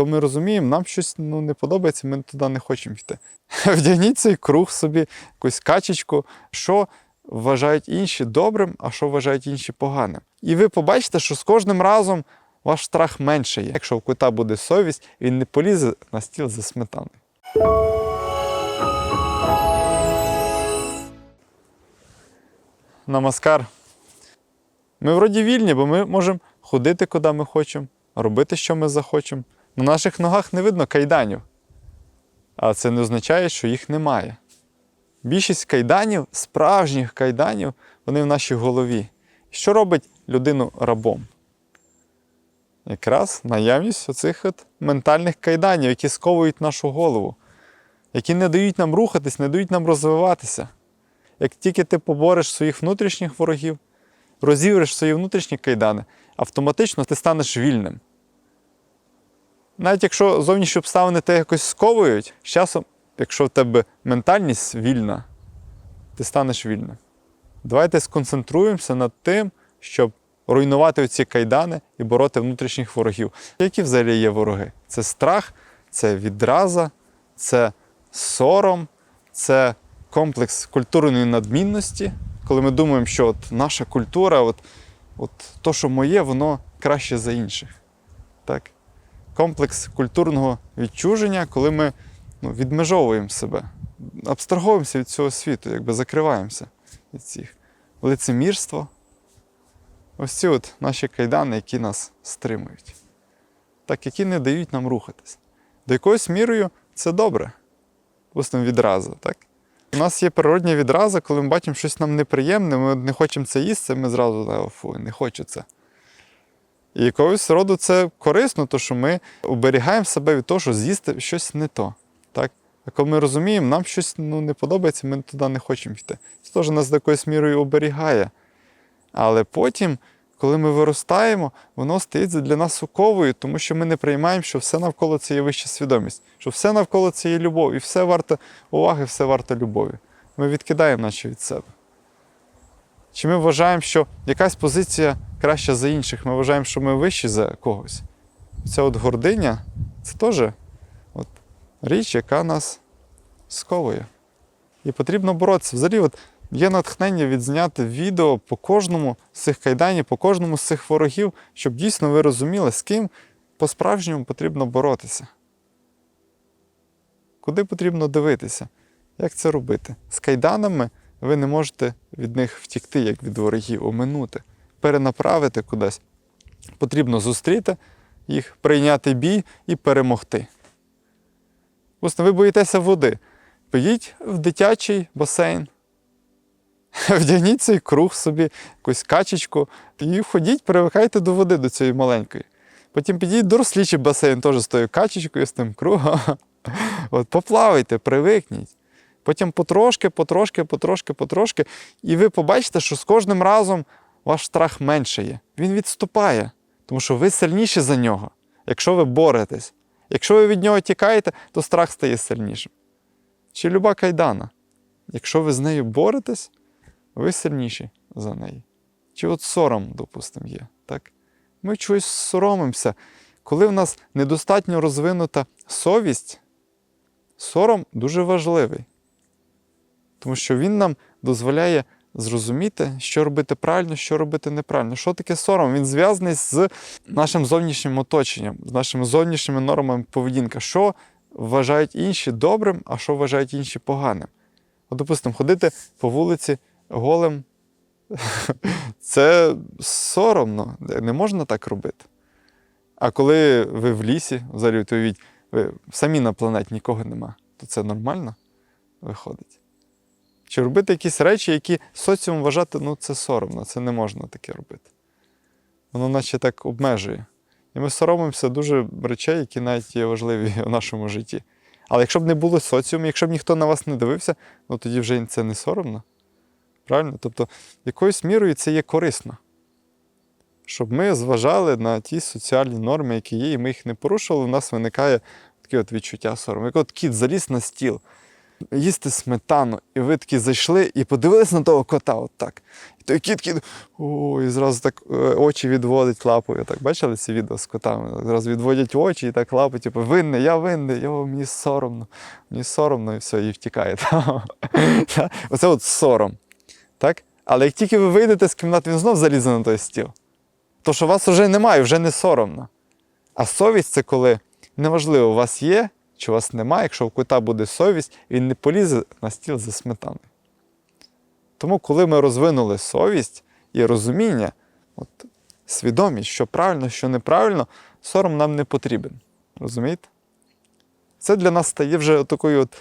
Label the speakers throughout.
Speaker 1: коли ми розуміємо, нам щось ну, не подобається, ми туди не хочемо йти. Вдягніть цей круг собі, якусь качечку, що вважають інші добрим, а що вважають інші поганим. І ви побачите, що з кожним разом ваш страх менше є. Якщо у кота буде совість, він не полізе на стіл за сметаною. Намаскар. Ми вроді вільні, бо ми можемо ходити, куди ми хочемо, робити, що ми захочемо. На наших ногах не видно кайданів. А це не означає, що їх немає. Більшість кайданів, справжніх кайданів, вони в нашій голові. Що робить людину рабом? Якраз наявність оцих от ментальних кайданів, які сковують нашу голову, які не дають нам рухатись, не дають нам розвиватися. Як тільки ти побореш своїх внутрішніх ворогів, розівреш свої внутрішні кайдани, автоматично ти станеш вільним. Навіть якщо зовнішні обставини тебе якось сковують, з часом, якщо в тебе ментальність вільна, ти станеш вільним. Давайте сконцентруємося над тим, щоб руйнувати ці кайдани і бороти внутрішніх ворогів. Які взагалі є вороги? Це страх, це відраза, це сором, це комплекс культурної надмінності, коли ми думаємо, що от наша культура, от, от то, що моє, воно краще за інших. Так? Комплекс культурного відчуження, коли ми ну, відмежовуємо себе, абстраговуємося від цього світу, якби закриваємося від цих. Лицемірство. Ось ці от наші кайдани, які нас стримують, так, які не дають нам рухатись. До якоюсь мірою це добре. Пустимо відразу, так? У нас є природня відраза, коли ми бачимо щось нам неприємне, ми не хочемо це їсти, ми зразу фу, не хочу це. І якогось роду це корисно, тому що ми оберігаємо себе від того, що з'їсти щось не то. Так? А коли ми розуміємо, нам щось ну, не подобається, ми туди не хочемо йти. Це теж нас якоюсь мірою оберігає. Але потім, коли ми виростаємо, воно стається для нас суковою, тому що ми не приймаємо, що все навколо це є вища свідомість, що все навколо це є любов, і все варто уваги, все варто любові. Ми відкидаємо наче від себе. Чи ми вважаємо, що якась позиція краща за інших, ми вважаємо, що ми вищі за когось. Ця от гординя це теж от річ, яка нас сковує. І потрібно боротися. Взагалі, от є натхнення відзняти відео по кожному з цих кайданів, по кожному з цих ворогів, щоб дійсно ви розуміли, з ким по-справжньому потрібно боротися. Куди потрібно дивитися? Як це робити? З кайданами ви не можете від них втікти, як від ворогів, оминути, перенаправити кудись. Потрібно зустріти їх, прийняти бій і перемогти. Власне, ви боїтеся води. Поїдь в дитячий басейн, вдягніть цей круг собі, якусь качечку, і ходіть, привикайте до води, до цієї маленької. Потім до дорослічий басейн теж з тою качечкою, з тим кругом. От поплавайте, привикніть. Потім потрошки, потрошки, потрошки, потрошки. І ви побачите, що з кожним разом ваш страх менше є. Він відступає, тому що ви сильніші за нього, якщо ви боретесь. Якщо ви від нього тікаєте, то страх стає сильнішим. Чи люба кайдана. Якщо ви з нею боретесь, ви сильніші за неї. Чи от сором, допустимо, є. Так? Ми чогось соромимося. Коли в нас недостатньо розвинута совість, сором дуже важливий. Тому що він нам дозволяє зрозуміти, що робити правильно, що робити неправильно. Що таке сором? Він зв'язаний з нашим зовнішнім оточенням, з нашими зовнішніми нормами поведінки. Що вважають інші добрим, а що вважають інші поганим. От, допустимо, ходити по вулиці голим. Це соромно, не можна так робити. А коли ви в лісі, взагалі уявіть, ви самі на планеті нікого нема, то це нормально виходить. Чи робити якісь речі, які соціум вважати, ну це соромно, це не можна таке робити. Воно наче так обмежує. І ми соромимося дуже речей, які навіть є важливі в нашому житті. Але якщо б не було соціуму, якщо б ніхто на вас не дивився, ну тоді вже це не соромно. Правильно? Тобто, якоюсь мірою це є корисно. Щоб ми зважали на ті соціальні норми, які є, і ми їх не порушували, у нас виникає таке от відчуття сорому. Як от кіт заліз на стіл. Їсти сметану, і ви такі зайшли і подивились на того кота отак. І той кіт кіт, і зразу так е, очі відводить лапою. Так бачили ці відео з котами? Зразу відводять очі і так лапу, типу, винний, я винний, йо, мені соромно, мені соромно, і все, і втікає. Оце от сором. Так? Але як тільки ви вийдете з кімнати, він знов залізе на той стіл. То, що вас вже немає, вже не соромно. А совість це коли неважливо, у вас є чи у вас немає, якщо у кота буде совість, він не полізе на стіл за сметаною. Тому, коли ми розвинули совість і розуміння, от, свідомість, що правильно, що неправильно, сором нам не потрібен. Розумієте? Це для нас стає вже такою от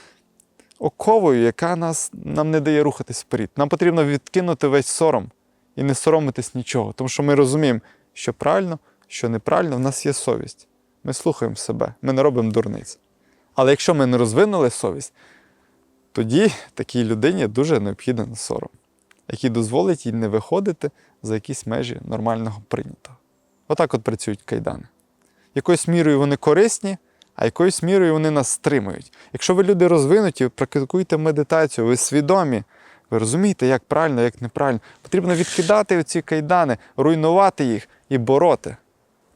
Speaker 1: оковою, яка нас, нам не дає рухатись вперед. Нам потрібно відкинути весь сором і не соромитись нічого. Тому що ми розуміємо, що правильно, що неправильно, в нас є совість. Ми слухаємо себе, ми не робимо дурниць. Але якщо ми не розвинули совість, тоді такій людині дуже необхідний сором, який дозволить їй не виходити за якісь межі нормального прийнятого. Отак от працюють кайдани. Якоюсь мірою вони корисні, а якоюсь мірою вони нас стримують. Якщо ви люди розвинуті, ви практикуєте медитацію, ви свідомі, ви розумієте, як правильно, як неправильно. Потрібно відкидати оці кайдани, руйнувати їх і бороти.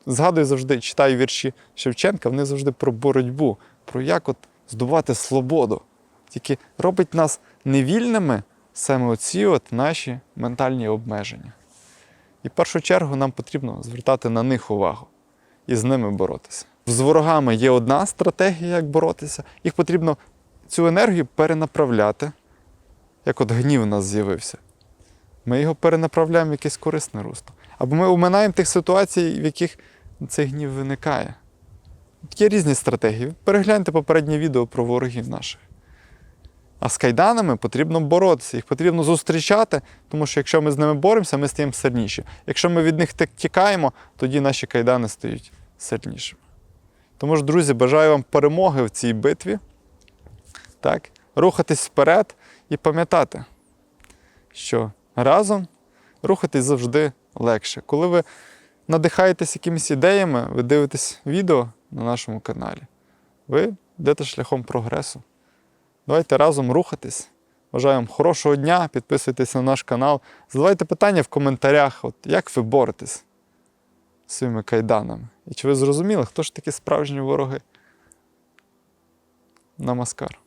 Speaker 1: Згадую завжди, читаю вірші Шевченка, вони завжди про боротьбу, про як от здобувати свободу. Тільки робить нас невільними саме оці от наші ментальні обмеження. І в першу чергу нам потрібно звертати на них увагу і з ними боротися. З ворогами є одна стратегія, як боротися. Їх потрібно цю енергію перенаправляти, як от гнів у нас з'явився. Ми його перенаправляємо в якесь корисне русло. Або ми оминаємо тих ситуацій, в яких цей гнів виникає. Є різні стратегії. Перегляньте попереднє відео про ворогів наших. А з кайданами потрібно боротися, їх потрібно зустрічати, тому що якщо ми з ними боремося, ми стаємо сильніші. Якщо ми від них тікаємо, тоді наші кайдани стають сильнішими. Тому ж, друзі, бажаю вам перемоги в цій битві. Так? Рухатись вперед і пам'ятати, що разом рухатись завжди легше. Коли ви надихаєтесь якимись ідеями, ви дивитесь відео на нашому каналі, ви йдете шляхом прогресу. Давайте разом рухатись. Бажаю вам хорошого дня, підписуйтесь на наш канал. Задавайте питання в коментарях, от як ви боретесь з своїми кайданами. І чи ви зрозуміли, хто ж такі справжні вороги? Намаскар.